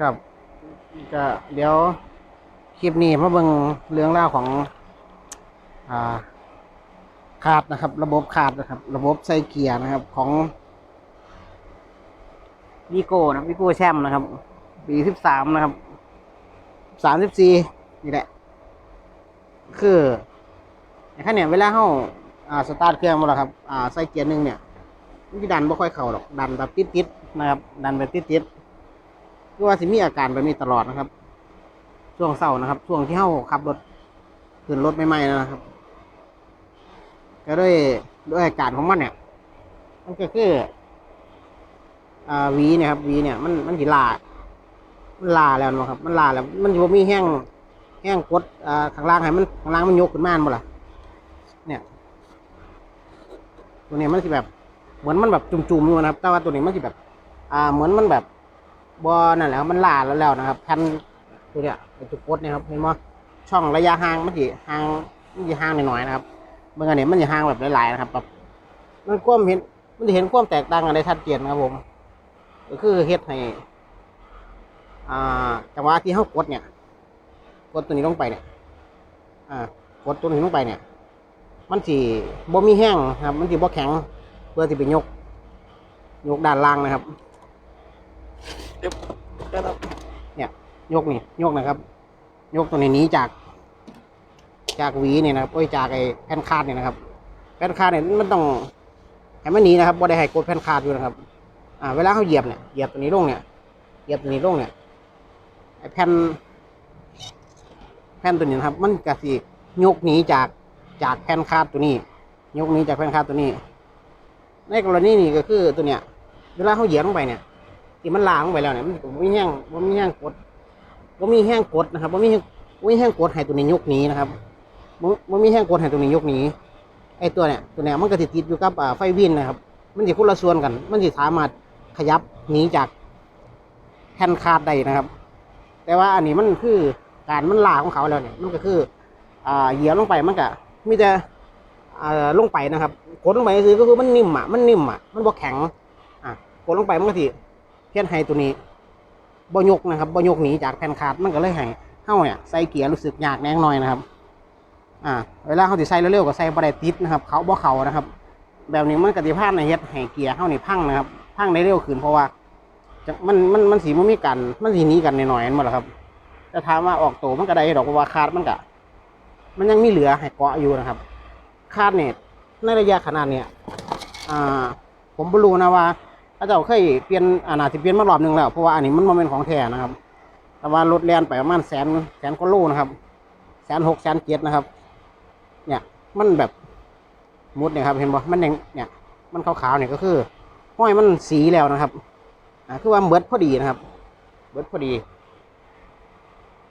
ครับก็เดี๋ยวคลิปนี้มาเบิ่งเรื่องราวของ อ่า ขาดนะครับ ระบบขาดนะครับ ระบบใส่เกียร์นะครับของวีโก้นะวีโก้แชมป์นะครับปีสิบสามนะครับสามสิบสี่นี่แหละ คือไอ้ขั้นเนี่ยเวลาเขาอ่าสตาร์ทเครื่องมาแล้วครับ อ่าใส่เกียร์หนึ่งเนี่ยมันจะดันไม่ค่อยเข้าหรอก ดันแบบติดๆนะครับ ดันแบบติดๆ คือว่าสิมีอาการแบบนี้ตลอดนะครับ ช่วงเศร้านะครับ ช่วงที่เข้าขับรถขึ้นรถใหม่ๆนะครับ ก็ด้วยด้วยอาการของมันเนี่ย มันก็คืออ่าวีเนี่ยครับวีเนี่ยมันมันสิลามันลาแล้วนะครับ มันลาแล้ว มันอยู่มีแห้งแห้งกดอ่าข้างล่างให้มันข้างล่างมันยกขึ้นมาบ่ล่ะเนี่ย ตัวนี้มันสิแบบ เหมือนมันแบบจุ่มๆอยู่นะครับ แต่ว่าตัวนี้มันสิแบบ อ่า เหมือนมันแบบ บอนั่นแหละครับมันลาแล้วแล้วนะครับแผ่นตัวเนี้ยไอ้ตัวกดเนี่ยครับเห็นไหมช่องระยะห่างมันสิห่างมันสิห่างหน่อยๆนะครับเมื่อกี้เนี่ยมันสิห่างแบบหลายๆนะครับแบบมันความเห็นมันจะเห็นความแตกต่างกันได้ชัดเจนนะครับผม ก็คือเฮ็ดให้อ่าจังหวะที่เขากดเนี่ยกดตัวนี้ลงไปเนี่ยอ่ากดตัวนี้ลงไปเนี่ย มันสิบ่มีแห้งครับ มันสิบ่แข็งเพื่อที่ไปยก ยกด้านล่างนะครับ เดี๋ยวเดี๋ยวครับเนี่ยยกนี่ยกนะครับยกตัวนี้หนี้จาก จากหวีเนี่ยนะครับโอ้ยจากไอ้แผ่นคาดเนี่ยนะครับ แผ่นคาดเนี่ยมันต้องให้มันหนีนะครับบ่ได้ให้กดแผ่นคาดอยู่นะครับ อ่า เวลาเขาเหยียบเนี่ยเหยียบตัวนี้ลงเนี่ยเหยียบตัวนี้ลงเนี่ยไอ้แผ่นแผ่นตัวนี้นะครับ มันกะสิยกหนีจากจากแผ่นคาดตัวนี้ ยกหนีจากแผ่นคาดตัวนี้ ในกรณีนี้ก็คือตัวเนี้ยเวลาเขาเหยียบลงไปเนี่ย ที่มันลางลงไปแล้วเนี่ยมันไม่แห้งมันไม่แห้งกดมันมีแห้งกดนะครับมันมีแห้งบ่แห้งกดให้ตัวนี้ยกหนีนะครับมันมีแห้งกดให้ตัวนี้ยกหนีไอ้ตัวเนี้ยตัวเนี้ยมันก็ติดติดอยู่กับไฟวินนะครับ มันจะคนละส่วนกัน มันจะสามารถขยับหนีจากแผ่นคาดได้นะครับ แต่ว่าอันนี้มันคือการมันลาของเขาแล้วเนี่ยมันก็คืออ่าเหยียบลงไปมันก็มีแต่อ่าลงไปนะครับกดลงไปคือก็คือมันนิ่มอะมันนิ่มอะมันบ่แข็งอะกดลงไปมันก็สิ เพี้ยนให้ตัวนี้บ่ยกนะครับบ่ยกหนีจากแผ่นคาดมันก็เลยให้เฮาเนี่ยใส่เกียร์รู้สึกยากแน่หน่อยนะครับ อ่า เวลาเขาสิใส่เร็วๆก็ใส่บ่ไดติดนะครับ เขาบ่เขานะครับ แบบนี้มันกติภาพในเฮ็ดให้เกียร์เฮานี่พังนะครับ พังได้เร็วขึ้นเพราะว่ามันมันมันสีมันมีกัน มันสีนี้กันหน่อยๆนั่นหมดแหละครับจะถามว่าออกตัวมันก็ได้ดอกเพราะว่าคาดมันก็มันยังมีเหลือให้เกาะอยู่นะครับ คาดเนี่ยในระยะขนาดเนี้ยอ่า ผมไม่รู้นะว่า เจ้าเคยเปลี่ยนอานาสิเปลี่ยนมารอบหนึ่งแล้วเพราะว่าอันนี้มันโมเมนของแท้นะครับ แต่ว่ารถแล่นไปประมาณแสนแสนกว่าโลนะครับแสนหกแสนเจ็ดนะครับ เนี่ยมันแบบมุดเนี่ยครับเห็นบ่มันยังเนี่ย มันขาวๆเนี่ยก็คือห้อยมันสีแล้วนะครับอ่าคือว่าเบิดพอดีนะครับ เบิดพอดี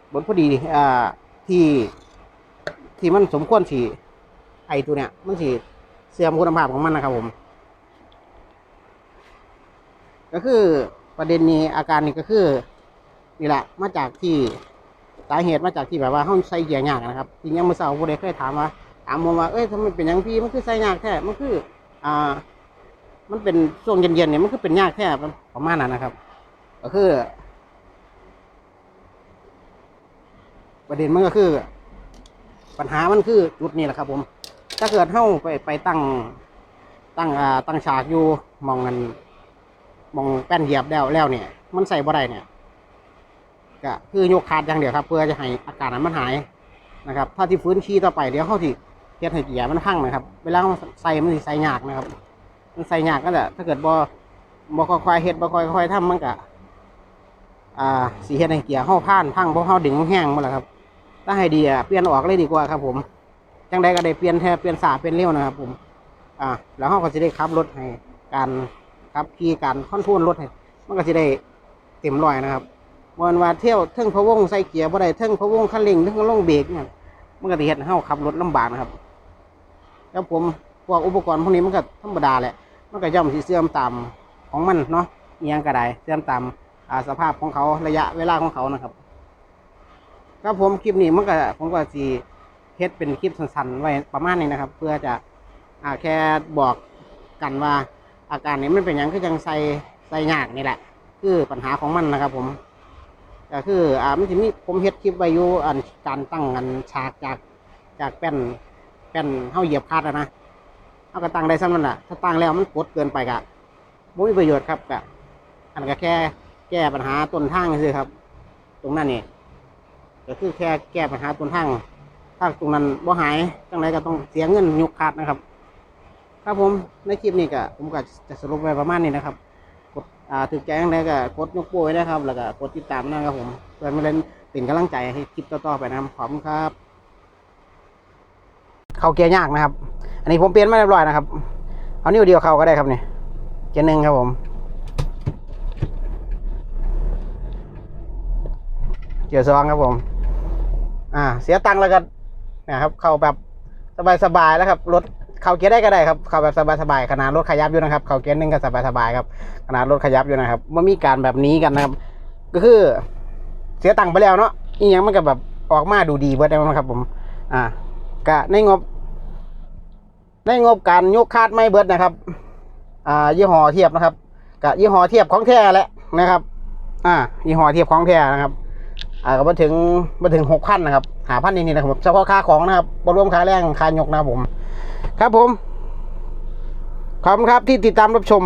เบิดพอดีอ่าที่ที่มันสมควรสีไอตัวเนี่ยมันสีเสื่อมคุณภาพของมันนะครับผม ก็คือประเด็นนี้อาการนี้ก็คือนี่แหละมาจากที่สาเหตุมาจากที่แบบว่าห้องใส่เกียร์ยากนะครับทีนี้เมื่อเช้าผู้ใดเคยถามว่าถามผมว่าเอ้ยทำไมเป็นอย่างพี่มันคือใส่ยากแท้มันคืออ่ามันเป็นช่วงเย็นๆเนี่ยมันคือเป็นยากแท้ประมาณนั้นนะครับ ก็คือ ประเด็นมันก็คือ ปัญหามันคือจุดนี้แหละครับ ผม ถ้าเกิดเฮ้าไปไปตั้งตั้งอ่าตั้งฉากอยู่มองกัน มองแป้นเหยียบแล้วแล้วเนี่ย มันใส่บ่ได้เนี่ยก็คือยกขาดอย่างเดียวครับ เพื่อจะให้อาการนั้นมันหายนะครับ ถ้าที่ฟื้นขี้ต่อไปเดี๋ยวเขาที่เทียดให้เกียร์มันพังนะครับ เวลาใส่มันสิใส่ยากนะครับ มันใส่ยากก็จะถ้าเกิดบ่บ่ค่อยๆเฮ็ดบ่ค่อยๆทำมันก็อ่าสีเฮ็ดให้เกียร์เฮาพานพังเพราะเฮาดึงแห้งมาแล้วครับ ถ้าให้ดีอะเปลี่ยนออกเลยดีกว่าครับ ผมจังใดก็ได้เปลี่ยนแทบเปลี่ยนสาเปลี่ยนเร็วนะครับ ผม อ่า แล้วเฮาก็สิได้ขับรถให้การ ขับขี่การคอนโทรลรถให้มันก็สิได้เต็มร้อยนะครับวันว่าเที่ยวเทิงพะวงใส่เกียร์บ่ได้เทิงพะวงคันเร่งเทิงลงเบรกเนี่ยมันก็สิเฮ็ดให้เฮาขับรถลำบากนะครับ แล้วผมพวกอุปกรณ์พวกนี้มันก็ธรรมดาแหละมันก็ย่อมสิเสื่อมตามของมันเนาะเอียงก็ได้เสื่อมตามอ่าสภาพของเขาระยะเวลาของเขานะครับครับผมคลิปนี้มันก็ผมก็สิเฮ็ดเป็นคลิปสั้นๆไว้ประมาณนี้นะครับ เพื่อจะอ่าแค่บอกกันว่า อาการนี้มันเป็นหยังคือจังใส่ใส่ยากนี่แหละ คือปัญหาของมันนะครับ ผมก็คืออ่ามันจะมีผมเฮ็ดคลิปไว้อยู่อันการตั้งอันฉากจากจากแป้นแป้นเฮาเหยียบคาดนะเอาก็ตั้งได้ซ้ำนั่นแหละถ้าตั้งแล้วมันกดเกินไปก็บ่มีประโยชน์ครับก็อันก็แค่แก้ปัญหาต้นทางซื่อครับ ตรงนั้นนี่ก็คือแค่แก้ปัญหาต้นทางถ้าตรงนั้นบ่หายจังไรก็ต้องเสียเงินยกคาดนะครับ ครับผมในคลิปนี้ก็ผมก็จะสรุปไว้ประมาณนี้นะครับ กดอ่าถึกใจยังไงก็กดยกโป้ไว้นะครับ แล้วก็กดติดตามนะครับผมเพื่อมาเล่นเป็นกำลังใจให้คลิปต่อๆไปนะครับขอบคุณครับ เข้าเกียร์ยากนะครับ อันนี้ผมเปลี่ยนมาเรียบร้อยนะครับ เอานิ้วเดียวเข้าก็ได้ครับเนี่ยเกียร์หนึ่งครับผมเกียร์สองครับผม อ่า เสียตังค์แล้วก็นะครับ เข้าแบบสบายๆแล้วครับรถ เข้าเกียร์ได้ก็ได้ครับเข้าแบบสบายๆขนาดรถขยับอยู่นะครับเข้าเกียร์หนึ่งก็สบายๆครับขนาดรถขยับอยู่นะครับไม่มีการแบบนี้กันนะครับ ก็คือ เสียตังค์ไปแล้วเนาะอีหยังมันก็แบบออกมาดูดีเบิดได้มั้งครับ ผม อ่าก็ในงบในงบการยกคาดไม่เบิดนะครับ อ่า ยี่ห้อเทียบนะครับกับยี่ห้อเทียบของแท้แหละนะครับ อ่า ยี่ห้อเทียบของแท้นะครับอ่าก็มาถึงมาถึงหกพันนะครับหาพันนี่นะครับเฉพาะค่าของนะครับบรวมค่าแรงค่ายกนะครับผม ครับผม ขอบคุณครับที่ติดตามรับชม